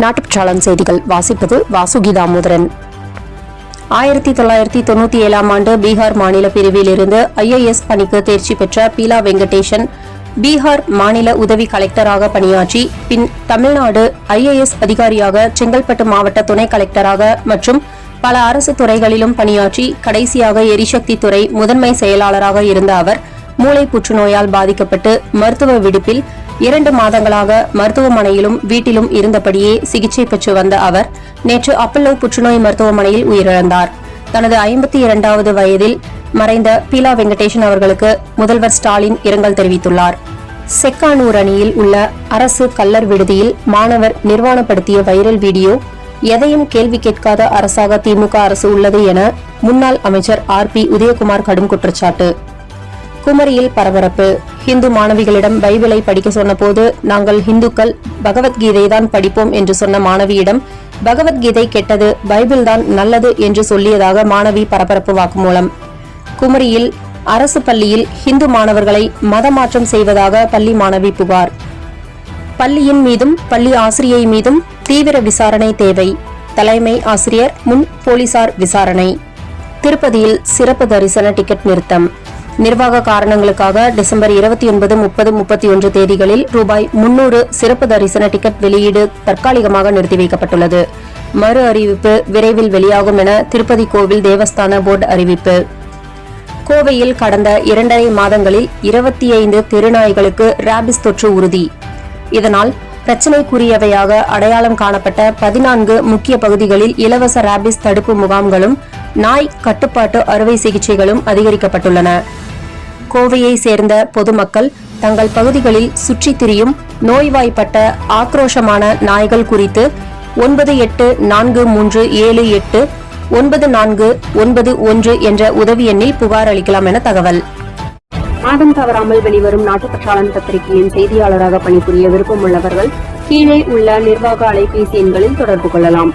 நாட்டுப்பற்றாளன் செய்திகள் வாசிப்பது வாசுகி தாமோதரன் ஆயிரத்தி தொள்ளாயிரத்தி தொண்ணூத்தி ஏழாம் ஆண்டு பீகார் மாநில பிரிவில் இருந்து ஐஏஎஸ் பணிக்கு தேர்ச்சி பெற்ற பீலா வெங்கடேஷன் பீகார் மாநில உதவி கலெக்டராக பணியாற்றி பின் தமிழ்நாடு ஐஏஎஸ் அதிகாரியாக செங்கல்பட்டு மாவட்ட துணை கலெக்டராக மற்றும் பல அரசு துறைகளிலும் பணியாற்றி கடைசியாக எரிசக்தி துறை முதன்மை செயலாளராக இருந்த அவர் மூளை புற்றுநோயால் பாதிக்கப்பட்டு மருத்துவ விடுப்பில் இரண்டு மாதங்களாக மருத்துவமனையிலும் வீட்டிலும் இருந்தபடியே சிகிச்சை பெற்று வந்த அவர் நேற்று அப்பல்லோ புற்றுநோய் மருத்துவமனையில் உயிரிழந்தார். தனது ஐம்பத்தி இரண்டாவது வயதில் மறைந்த பீலா வெங்கடேசன் அவர்களுக்கு முதல்வர் ஸ்டாலின் இரங்கல் தெரிவித்துள்ளார். செக்கானூர் அணியில் உள்ள அரசு கல்லர் விடுதியில் மாணவர் நிர்வாணப்படுத்திய வைரல் வீடியோ எதையும் கேள்வி கேட்காத அரசாக திமுக அரசு உள்ளது என முன்னாள் அமைச்சர் ஆர் பி உதயகுமார் கடும் குற்றச்சாட்டு. குமரியில் பரபரப்பு. ஹிந்து மாணவிகளிடம் பைபிளை படிக்க சொன்னபோது நாங்கள் ஹிந்துக்கள் பகவத்கீதை தான் படிப்போம் என்று சொன்ன மாணவியிடம் பகவத்கீதை கெட்டது பைபிள் தான் நல்லது என்று சொல்லியதாக மாணவி பரபரப்பு வாக்குமூலம். குமரியில் அரசு பள்ளியில் ஹிந்து மாணவர்களை மதமாற்றம் செய்வதாக பள்ளி மாணவி புகார். பள்ளியின் மீதும் பள்ளி ஆசிரியை மீதும் தீவிர விசாரணை தேவை. தலைமை ஆசிரியர் முன் போலீசார் விசாரணை. திருப்பதியில் சிறப்பு தரிசன டிக்கெட் நிறுத்தம். நிர்வாக காரணங்களுக்காக டிசம்பர் இருபத்தி ஒன்பது முப்பது முப்பத்தி ஒன்று தேதிகளில் ரூபாய் முன்னூறு சிறப்பு தரிசன டிக்கெட் வெளியீடு தற்காலிகமாக நிறுத்தி வைக்கப்பட்டுள்ளது. மறு அறிவிப்பு விரைவில் வெளியாகும் என திருப்பதி கோவில் தேவஸ்தான போர்டு அறிவிப்பு. கோவையில் கடந்த இரண்டரை மாதங்களில் இருபத்தி ஐந்து திருநாய்களுக்கு ராபிஸ் தொற்று உறுதி. இதனால் பிரச்சினைக்குரியவையாக அடையாளம் காணப்பட்ட பதினான்கு முக்கிய பகுதிகளில் இலவச ராபிஸ் தடுப்பு முகாம்களும் நாய் கட்டுப்பாட்டு அறுவை சிகிச்சைகளும் அதிகரிக்கப்பட்டுள்ளன. கோவையை சேர்ந்த பொதுமக்கள் தங்கள் பகுதிகளில் சுற்றித் திரியும் நோய்வாய்ப்பட்ட ஆக்ரோஷமான நாய்கள் குறித்து ஒன்பது எட்டு நான்கு மூன்று ஏழு எட்டு ஒன்பது நான்கு ஒன்பது ஒன்று என்ற உதவி எண்ணில் புகார் அளிக்கலாம் என தகவல். மாதம் தவறாமல் வெளிவரும் நாட்டுப்பற்றாளன் பத்திரிகையின் செய்தியாளராக பணிபுரிய விருப்பமுள்ளவர்கள் கீழே உள்ள நிர்வாக அலைபேசி எண்களில் தொடர்பு கொள்ளலாம்.